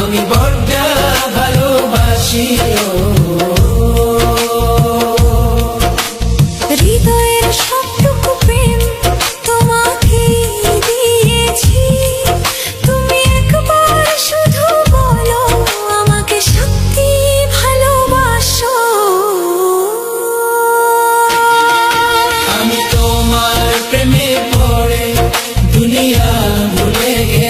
আমি বড্ড হৃদয়ের তোমাকে দিয়েছি। তুমি ভালোবাসো। আমি তোমার প্রেমে পড়ে দুনিয়া ভুলে গেছি।